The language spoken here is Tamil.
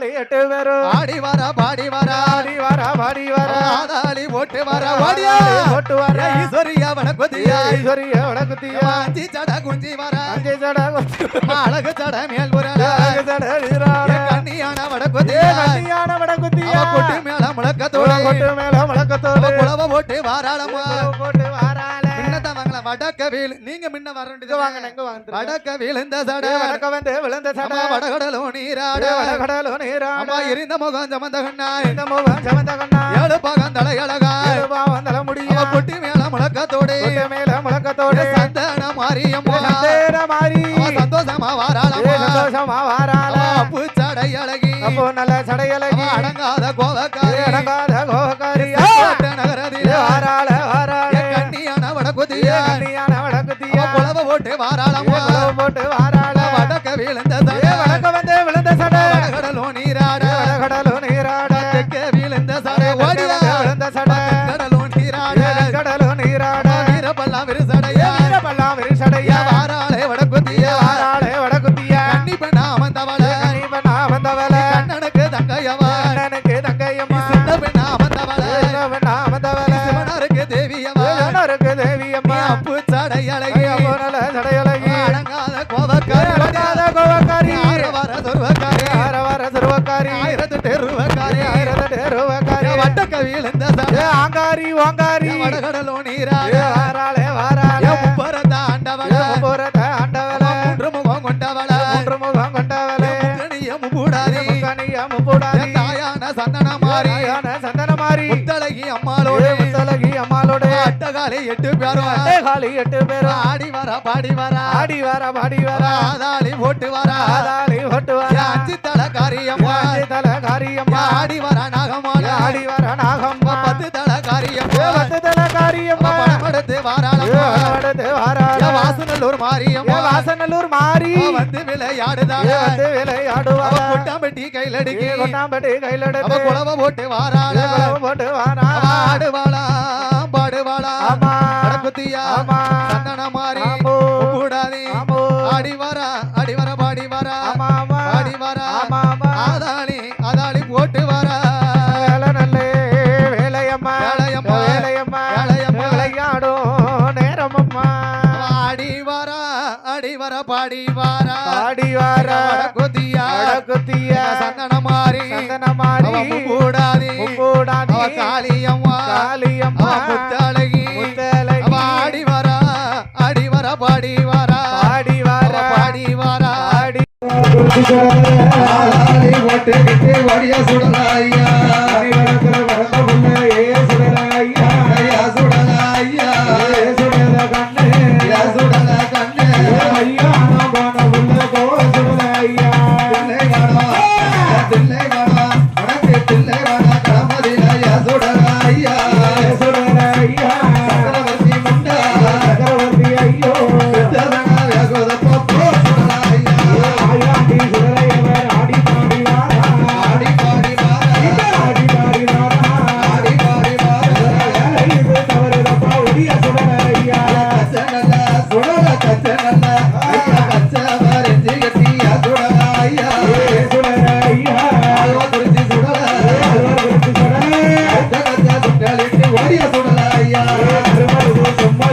ஆதாளி எட்டு பேரும் ஆடி வர பாடி வர. ஆடி வர பாடி வர. ஆதாளி ஓட்டு வர. ஓடியா ஓட்டு வர. ஈஸ்வரியா வடக்குதியா ஈஸ்வரிய வடக்குத்தியா. அஞ்சி சட குஞ்சி வர. அஞ்சு சட அழகு சட மேல் புரள அழகு சட நீராட கண்ணியான வடக்குதியா கண்ணியான வடக்குத்தியா. கொட்டு மேல முழக்கத்தோட. கொட்டு மேல முழக்கத்தோடு. குளவ போட்டு வாராளமா வடக்க வீழ் நீங்க முன்ன வர இங்க வாங்க வடக்க வீழ்ந்த சட. வடக்க வந்து விழுந்த சட. வடகடலோ நீராட. வடகடலோ நீராட. எரிந்த முகம் சமந்த கண்ணாய். இந்த முகம் சமந்த கண்ணா ஏழு பகந்தள அழகா வந்தல முடியும் அவ கொட்டி மேல முழக்கத்தோடு. கொட்டு மேல முழக்கத்தோடு. சந்தன மாரியம்மா சந்தேர மாறி. அவ சந்தோஷமா ஏ வாராளம்மா சந்தோஷமா வாரால அப்பு சடை அழகி. அப்போ நல்ல சடையலகி அவ அடங்காத கோவக்காரி அடங்காத கோபக்காரி. கோட்டை நகரதில வாரால வடக்குத்தியா குளவ போட்டு வாராளம்மா குளவு போட்டு வாரால வடக்க வீழ்ந்த வடக்க வந்து விழுந்த சடை? நீராட. அண்ணனுக்கு தேவியம்மா அப்பு சடை அழகி. அப்போ நல்ல சடையலகி அடங்காத கோவக்காரி. அடங்காத கோபக்காரி வர சொருவக்காரி ஆர வர சிறுவக்காரி ஆயிரத்து தெருவக்காரி. ஆயிரத்தி தேருவக்காரி. வட்ட கவியில் இந்த ஆங்காரி ஓங்காரி. வடகடலோ ஏ நீராட வாராளே வாராளே முப்பரத்த ஆண்டவள. முப்புறத்த ஆண்டவள. மூன்று முகம் கொண்டவள. மூன்று முகம் கொண்டவளே. முக்கணிய முப்பூடாதி முக்கனிய முப்புடாதி தாயான சந்தன மாறி. தாயான சந்தனமாரி முத்தழகி அம்மாளோட அம்மாளோட அட்டகாலை எட்டு பேரும் காலி எட்டு பேரும் ஆடி வர பாடி வர. ஆடி வர பாடி வர. ஆதாளி போட்டு வர. ஆதாளி ஓட்டு வர. அஞ்சு தல காரியம்மா. அஞ்சு தல காரியம்மா. ஆடி வர நாகமான ஆடி வர நாகம்மா. பத்து தல ஏ காரியம்மா பத்து தல காரியம்மா. படமெடுத்து ஏ வாராளம்மா. வடது வாராள வாசனல்லூர் வாசநல்லூர் மாறி. அவ வந்து விளையாடுதாள. ஏ வந்து விளையாடுவாள. அவ கொட்டாம்பட்டி கையில் அடிக்கி ஏ கொட்டாம்பட்டி கையில் அவ எடுத்து குளவ போட்டு வாராள. போட்டு வாரா அவ ஆடுவாளா. பாடுவாளா? ஆமா. சந்தன மாறி. கூடாதி ஆடி வர ஆடி வர பாடி வர பாடி வர ஆதாளி ஆதாளி போட்டு வர வேலை நல்லே வேலையம்மா வேலையம்மா. வேலையம்மா வேலையம்மா. விளையாடும் நேரமம்மா ஆடி வர ஆடி வர பாடி வர பாடி வார குத்தியா அடக்குத்திய? சந்தன மாறி. கூடாதி முக்கூடாதி அவ காளியம்மா. காளியம்மா. முத்தழகி. ஆடி வர ஆடி வர பாடி வர பாடி வார பாடி. வர பாடி ஆளாளி ஓட்டுக்கிட்டு வடிய சுடலாய்யா. மறுமருது சும்மா